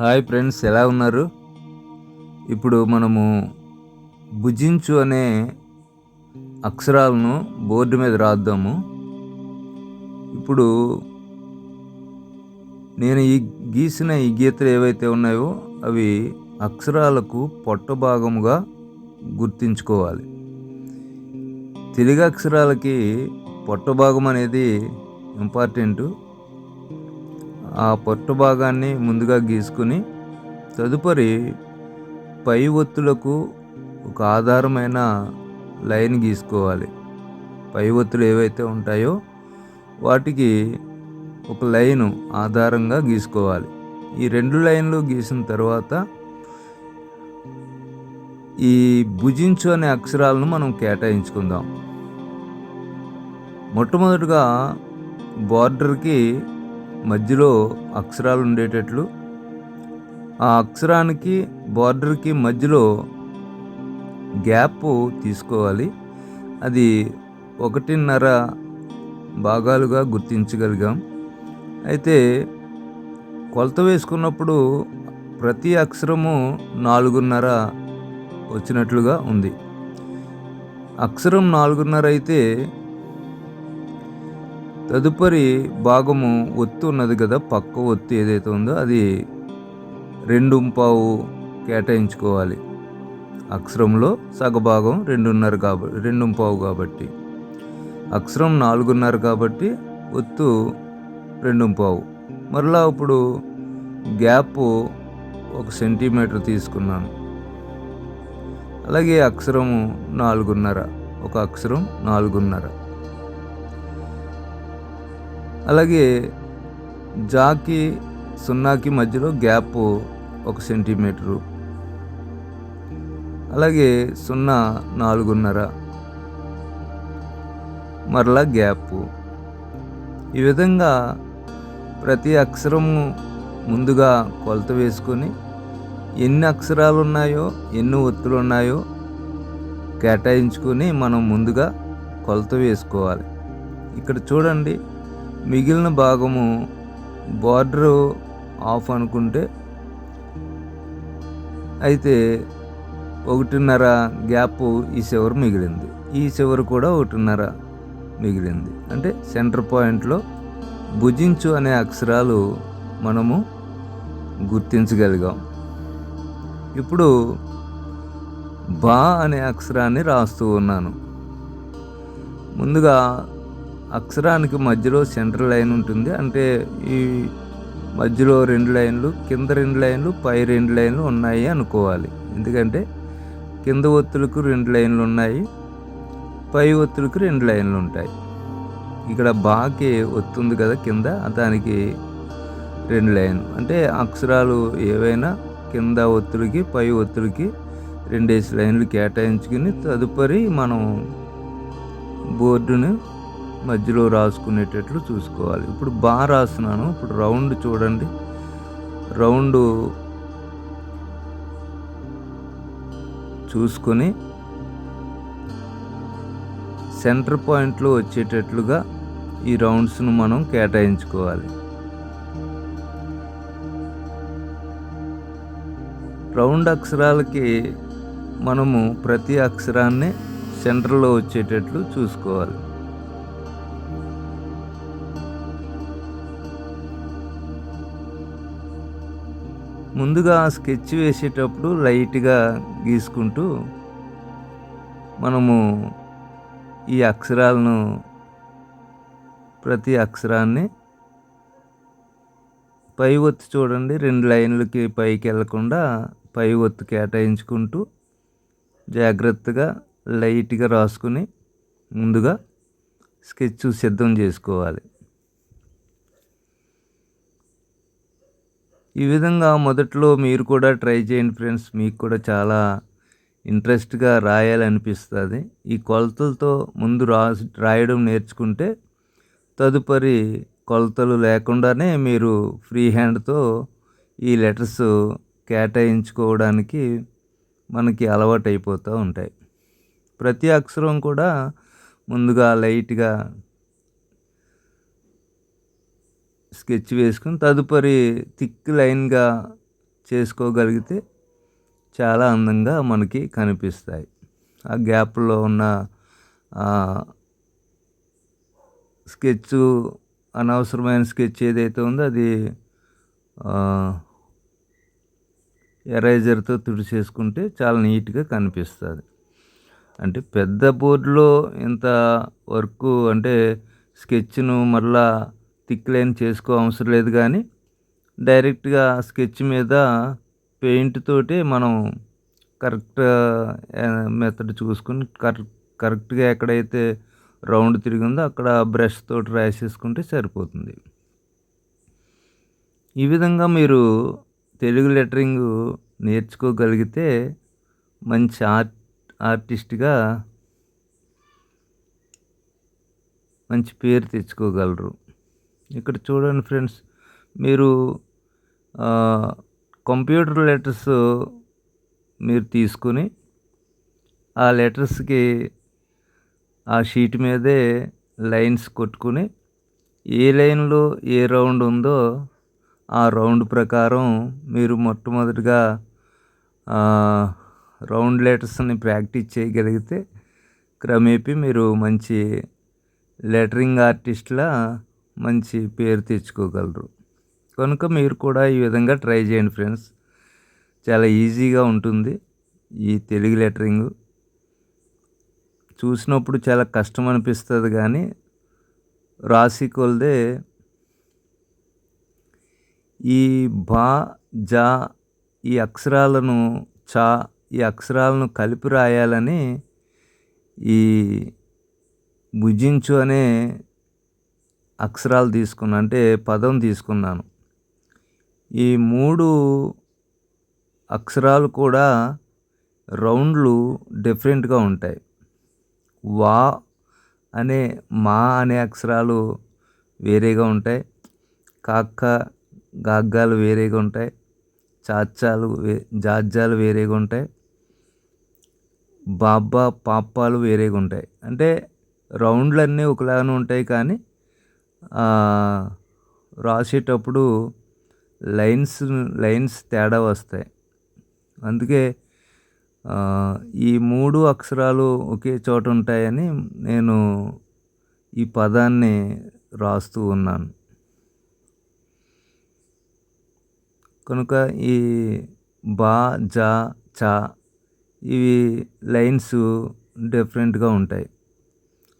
Hi friends ఎలా ఉన్నారు? ఇప్పుడు మనము భుజించు అనే అక్షరాలను బోర్డు మీద రాద్దాము. ఇప్పుడు నేను ఈ గీసిన ఈ గీతలు ఏవైతే ఉన్నాయో అవి అక్షరాలకు పొట్ట భాగముగా గుర్తించుకోవాలి. తెలుగు అక్షరాలకి పొట్ట భాగం అనేది ఇంపార్టెంటు ఆ పట్టు భాగాన్ని ముందుగా గీసుకుని తదుపరి పై ఒత్తులకు ఒక ఆధారమైన లైన్ గీసుకోవాలి. పై ఒత్తులు ఏవైతే ఉంటాయో వాటికి ఒక లైను ఆధారంగా గీసుకోవాలి. ఈ రెండు లైన్లు గీసిన తర్వాత ఈ భుజించు అనే అక్షరాలను మనం కేటాయించుకుందాం. మొట్టమొదటిగా బార్డర్కి మధ్యలో అక్షరాలు ఉండేటట్లు. ఆ అక్షరానికి బార్డర్కి మధ్యలో గ్యాప్ తీసుకోవాలి. అది ఒకటిన్నర భాగాలుగా గుర్తించగలిగాం. అయితే కొలత వేసుకున్నప్పుడు ప్రతి అక్షరము నాలుగున్నర వచ్చినట్లుగా ఉంది. అక్షరం నాలుగున్నర అయితే తదుపరి భాగము ఒత్తు ఉన్నది కదా పక్క ఒత్తు ఏదైతే ఉందో అది రెండు పావు కేటాయించుకోవాలి. అక్షరంలో సగభాగం రెండున్నర కాబట్టి రెండు పావు కాబట్టి. అక్షరం నాలుగున్నర కాబట్టి ఒత్తు రెండు పావు. మరలా ఇప్పుడు గ్యాప్ ఒక సెంటీమీటర్ తీసుకున్నాను. అలాగే అక్షరము నాలుగున్నర ఒక అక్షరం నాలుగున్నర. అలాగే జాకి సున్నాకి మధ్యలో గ్యాప్ ఒక సెంటీమీటరు. అలాగే సున్నా నాలుగున్నర. మరలా గ్యాప్. ఈ విధంగా ప్రతి అక్షరము ముందుగా కొలత వేసుకొని ఎన్ని అక్షరాలు ఉన్నాయో ఎన్ని ఒత్తులు ఉన్నాయో కేటాయించుకొని మనం ముందుగా కొలత వేసుకోవాలి. ఇక్కడ చూడండి మిగిలిన భాగము బార్డర్ ఆఫ్ అనుకుంటే అయితే ఒకటిన్నర గ్యాప్ ఈ చివరి మిగిలింది. ఈ చివరి కూడా ఒకటిన్నర మిగిలింది. అంటే సెంటర్ పాయింట్లో భుజించు అనే అక్షరాలు మనము గుర్తించగలిగాం. ఇప్పుడు బా అనే అక్షరాన్ని రాస్తూ ఉన్నాను. ముందుగా అక్షరానికి మధ్యలో సెంటర్ లైన్ ఉంటుంది. అంటే ఈ మధ్యలో రెండు లైన్లు కింద రెండు లైన్లు పై రెండు లైన్లు ఉన్నాయి అనుకోవాలి. ఎందుకంటే కింద ఒత్తులకు రెండు లైన్లు ఉన్నాయి పై ఒత్తులకు రెండు లైన్లు ఉంటాయి. ఇక్కడ బాకి ఒత్తుంది కదా కింద దానికి రెండు లైన్ అంటే అక్షరాలు ఏవైనా కింద ఒత్తులకి పై ఒత్తులకి రెండేసి లైన్లు కేటాయించుకుని తదుపరి మనం బోర్డును మధ్యలో రాసుకునేటట్లు చూసుకోవాలి. ఇప్పుడు బాగా రాస్తున్నాను ఇప్పుడు రౌండ్ చూడండి. రౌండ్ చూసుకొని సెంటర్ పాయింట్లో వచ్చేటట్లుగా ఈ రౌండ్స్ను మనం కేటాయించుకోవాలి. రౌండ్ అక్షరాలకి మనము ప్రతి అక్షరాన్ని సెంటర్లో వచ్చేటట్లు చూసుకోవాలి. ముందుగా స్కెచ్ వేసేటప్పుడు లైట్గా గీసుకుంటూ మనము ఈ అక్షరాలను ప్రతి అక్షరాన్ని పై ఒత్తు చూడండి. రెండు లైన్లకి పైకి వెళ్ళకుండా పై ఒత్తు కేటాయించుకుంటూ జాగ్రత్తగా లైట్గా రాసుకుని ముందుగా స్కెచ్ సిద్ధం చేసుకోవాలి. ఈ విధంగా మొదట్లో మీరు కూడా ట్రై చేయండి ఫ్రెండ్స్. మీకు కూడా చాలా ఇంట్రెస్ట్గా రాయాలనిపిస్తుంది. ఈ కొలతలతో ముందు రా రాయడం నేర్చుకుంటే తదుపరి కొలతలు లేకుండానే మీరు ఫ్రీ హ్యాండ్తో ఈ లెటర్స్ కేటాయించుకోవడానికి మనకి అలవాటు అయిపోతూ ఉంటాయి. ప్రతి అక్షరం కూడా ముందుగా లైట్గా స్కెచ్ వేసుకుని తదుపరి థిక్ లైన్గా చేసుకోగలిగితే చాలా అందంగా మనకి కనిపిస్తాయి. ఆ గ్యాప్లో ఉన్న స్కెచ్ అనవసరమైన స్కెచ్ ఏదైతే ఉందో అది ఎరేజర్తో తుడిచేసుకుంటే చాలా నీట్గా కనిపిస్తుంది. అంటే పెద్ద బోర్డులో ఇంత వర్క్ అంటే స్కెచ్ను మళ్ళా తిక్లైన్ చేసుకో అవసరం లేదు కానీ డైరెక్ట్గా స్కెచ్ మీద పెయింట్ తోటి మనం కరెక్ట్ మెథడ్ చూసుకుని కరెక్ట్ కరెక్ట్గా ఎక్కడైతే రౌండ్ తిరిగిందో అక్కడ బ్రష్ తోటి రాసేసుకుంటే సరిపోతుంది. ఈ విధంగా మీరు తెలుగు లెటరింగ్ నేర్చుకోగలిగితే మంచి ఆర్ట్ ఆర్టిస్ట్గా మంచి పేరు తెచ్చుకోగలరు. ఇక్కడ చూడండి ఫ్రెండ్స్ మీరు కంప్యూటర్ లెటర్స్ మీరు తీసుకుని ఆ లెటర్స్కి ఆ షీట్ మీదే లైన్స్ కొట్టుకుని ఏ లైన్లో ఏ రౌండ్ ఉందో ఆ రౌండ్ ప్రకారం మీరు మొట్టమొదటిగా రౌండ్ లెటర్స్ని ప్రాక్టీస్ చేయగలిగితే క్రమేపీ మీరు మంచి లెటరింగ్ ఆర్టిస్ట్లా మంచి పేరు తెచ్చుకోగలరు. కనుక మీరు కూడా ఈ విధంగా ట్రై చేయండి ఫ్రెండ్స్. చాలా ఈజీగా ఉంటుంది ఈ తెలుగు లెటరింగ్. చూసినప్పుడు చాలా కష్టం అనిపిస్తుంది కానీ రాసి కొలదే ఈ బా జా ఈ అక్షరాలను చా ఈ అక్షరాలను కలిపి రాయాలని ఈ భుజించు అనే అక్షరాలు తీసుకున్న అంటే పదం తీసుకున్నాను. ఈ మూడు అక్షరాలు కూడా రౌండ్లు డిఫరెంట్గా ఉంటాయి. వా అనే మా అనే అక్షరాలు వేరేగా ఉంటాయి. కాక్క గాగ్గాలు వేరేగా ఉంటాయి. చాచాలు వే జాజ్జాలు వేరేగా ఉంటాయి. బాబ్బా పాపాలు వేరేగా ఉంటాయి. అంటే రౌండ్లన్నీ ఒకలాగానే ఉంటాయి కానీ రాసేటప్పుడు లైన్స్ లైన్స్ తేడా వస్తాయి. అందుకే ఈ మూడు అక్షరాలు ఒకే చోట ఉంటాయని నేను ఈ పదాన్ని రాస్తూ ఉన్నాను. కనుక ఈ బా జా చా ఇవి లైన్స్ డిఫరెంట్గా ఉంటాయి.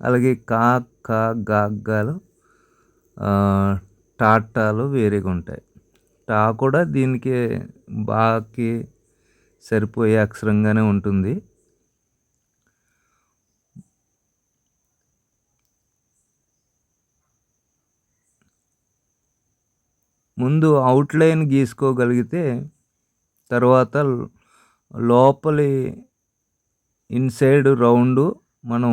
అలాగే కా కా గాగ్గాలు టాటాలు వేరేగా ఉంటాయి. టా కూడా దీనికి బాకి సరిపోయే అక్షరంగానే ఉంటుంది. ముందు అవుట్లైన్ గీసుకోగలిగితే తర్వాత లోపలి ఇన్సైడ్ రౌండ్ మనం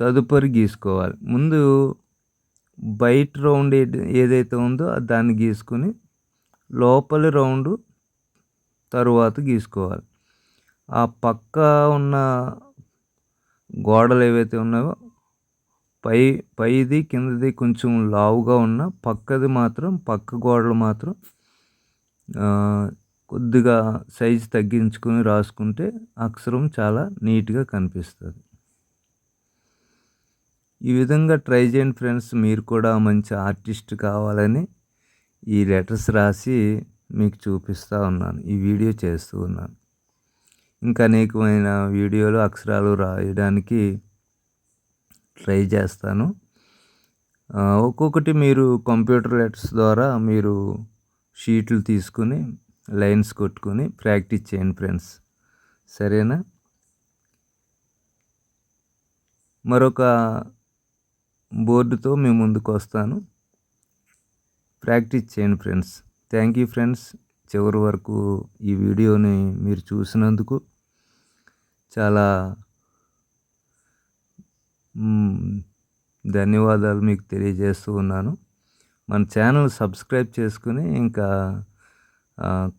తదుపరి గీసుకోవాలి. ముందు బయట రౌండ్ ఏదైతే ఉందో దాన్ని గీసుకుని లోపలి రౌండ్ తరువాత గీసుకోవాలి. ఆ పక్క ఉన్న గోడలు ఏవైతే ఉన్నాయో పై పైది కిందది కొంచెం లావుగా ఉన్న పక్కది మాత్రం పక్క గోడలు మాత్రం కొద్దిగా సైజు తగ్గించుకొని రాసుకుంటే అక్షరం చాలా నీట్గా కనిపిస్తుంది. ఈ విధంగా ట్రై చేయండి ఫ్రెండ్స్. మీరు కూడా మంచి ఆర్టిస్ట్ కావాలని ఈ లెటర్స్ రాసి మీకు చూపిస్తూ ఉన్నాను. ఈ వీడియో చేస్తూ ఉన్నాను. ఇంకా అనేకమైన వీడియోలు అక్షరాలు రాయడానికి ట్రై చేస్తాను. ఒక్కొక్కటి మీరు కంప్యూటర్ లెటర్స్ ద్వారా మీరు షీట్లు తీసుకుని లైన్స్ కొట్టుకొని ప్రాక్టీస్ చేయండి ఫ్రెండ్స్. సరేనా? మరొక బోర్డుతో మేము ముందుకు వస్తాను. ప్రాక్టీస్ చేయండి ఫ్రెండ్స్. Thank you friends. చివరి వరకు ఈ వీడియోని మీరు చూసినందుకు చాలా ధన్యవాదాలు మీకు తెలియజేస్తూ ఉన్నాను. మన ఛానల్ సబ్స్క్రైబ్ చేసుకుని ఇంకా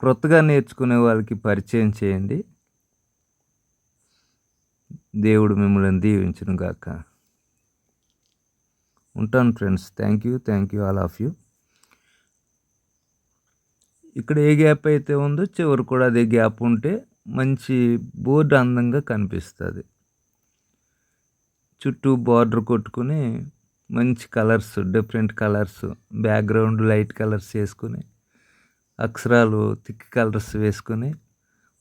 క్రొత్తగా నేర్చుకునే వాళ్ళకి పరిచయం చేయండి. దేవుడు మిమ్మల్ని దీవించును గాక ఉంటాను friends. Thank you thank you all of you ఇక్కడ ఏ గ్యాప్ అయితే ఉందో చివరి కూడా అదే గ్యాప్ ఉంటే మంచి బోర్డు అందంగా కనిపిస్తుంది. చుట్టూ బార్డర్ కొట్టుకుని మంచి colours different colours background light colours వేసుకుని అక్షరాలు థిక్ కలర్స్ వేసుకొని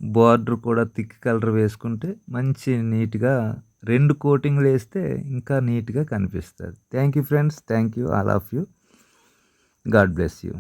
బార్డర్ కూడా థిక్ కలర్ వేసుకుంటే మంచి నీట్గా రెండు కోటింగ్లు వేస్తే ఇంకా నీట్గా కనిపిస్తుంది. Thank you friends thank you all of you God bless you